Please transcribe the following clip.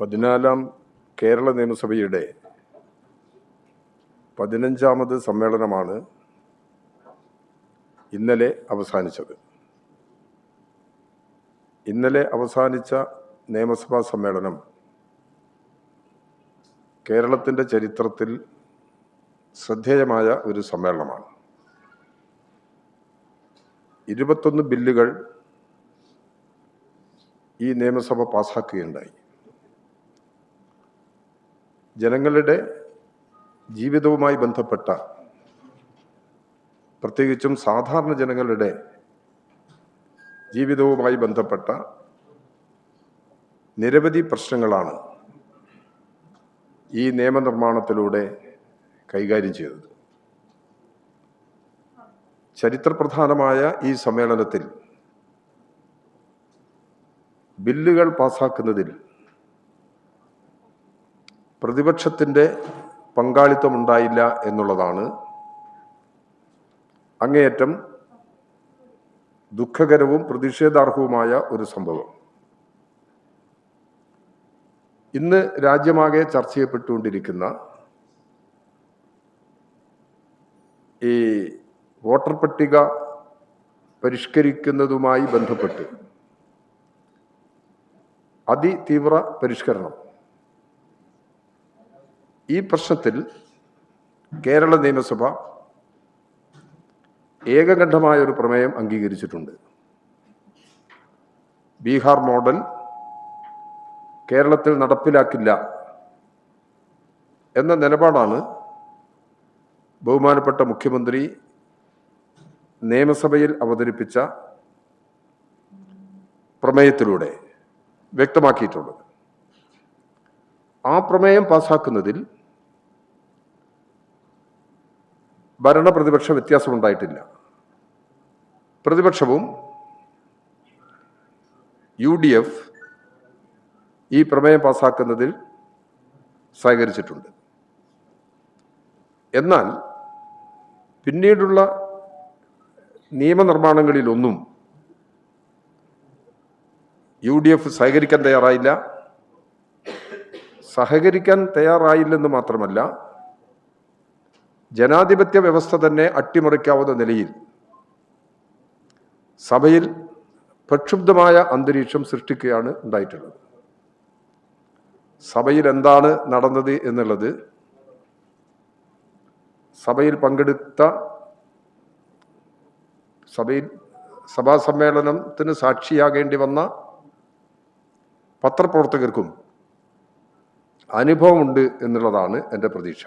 പതിനാലാം കേരള നിയമസഭയുടെ പതിനഞ്ചാമത് സമ്മേളനമാണ് ഇന്നലെ അവസാനിച്ചത്. ഇന്നലെ അവസാനിച്ച നിയമസഭാ സമ്മേളനം കേരളത്തിന്റെ ചരിത്രത്തിൽ ശ്രദ്ധേയമായ ഒരു സമ്മേളനമാണ്. ഇരുപത്തൊന്ന് ബില്ലുകൾ ഈ നിയമസഭ പാസാക്കുകയുണ്ടായി. ജനങ്ങളുടെ ജീവിതവുമായി ബന്ധപ്പെട്ട പ്രത്യേകിച്ചും സാധാരണ ജനങ്ങളുടെ ജീവിതവുമായി ബന്ധപ്പെട്ട നിരവധി പ്രശ്നങ്ങളാണ് ഈ നിയമനിർമ്മാണത്തിലൂടെ കൈകാര്യം ചെയ്തത്. ചരിത്രപ്രധാനമായ ഈ സമ്മേളനത്തിൽ ബില്ലുകൾ പാസാക്കുന്നതിൽ പ്രതിപക്ഷത്തിന്റെ പങ്കാളിത്തമുണ്ടായില്ല എന്നുള്ളതാണ് അങ്ങേയറ്റം ദുഃഖകരവും പ്രതിഷേധാർഹവുമായ ഒരു സംഭവം. ഇന്ന് രാജ്യമാകെ ചർച്ച ചെയ്യപ്പെട്ടുകൊണ്ടിരിക്കുന്ന ഈ വോട്ടർ പട്ടിക പരിഷ്കരിക്കുന്നതുമായി ബന്ധപ്പെട്ട് അതിതീവ്ര പരിഷ്കരണം ഈ പ്രശ്നത്തിൽ കേരള നിയമസഭ ഏകകണ്ഠമായ ഒരു പ്രമേയം അംഗീകരിച്ചിട്ടുണ്ട്. ബീഹാർ മോഡൽ കേരളത്തിൽ നടപ്പിലാക്കില്ല എന്ന നിലപാടാണ് ബഹുമാനപ്പെട്ട മുഖ്യമന്ത്രി നിയമസഭയിൽ അവതരിപ്പിച്ച പ്രമേയത്തിലൂടെ വ്യക്തമാക്കിയിട്ടുള്ളത്. ആ പ്രമേയം പാസാക്കുന്നതിൽ ഭരണ പ്രതിപക്ഷ വ്യത്യാസമുണ്ടായിട്ടില്ല. പ്രതിപക്ഷവും യു ഡി എഫ് ഈ പ്രമേയം പാസാക്കുന്നതിൽ സഹകരിച്ചിട്ടുണ്ട്. എന്നാൽ പിന്നീടുള്ള നിയമനിർമ്മാണങ്ങളിലൊന്നും യു ഡി എഫ് സഹകരിക്കാൻ തയ്യാറായില്ല. സഹകരിക്കാൻ തയ്യാറായില്ലെന്ന് മാത്രമല്ല ജനാധിപത്യ വ്യവസ്ഥ തന്നെ അട്ടിമറിക്കാവുന്ന നിലയിൽ സഭയിൽ പ്രക്ഷുബ്ധമായ അന്തരീക്ഷം സൃഷ്ടിക്കുകയാണ് ഉണ്ടായിട്ടുള്ളത്. സഭയിൽ എന്താണ് നടന്നത് എന്നുള്ളത് സഭയിൽ പങ്കെടുത്ത സഭയിൽ സഭാ സമ്മേളനത്തിന് സാക്ഷിയാകേണ്ടി വന്ന പത്രപ്രവർത്തകർക്കും അനുഭവമുണ്ട് എന്നുള്ളതാണ് എന്റെ പ്രതീക്ഷ.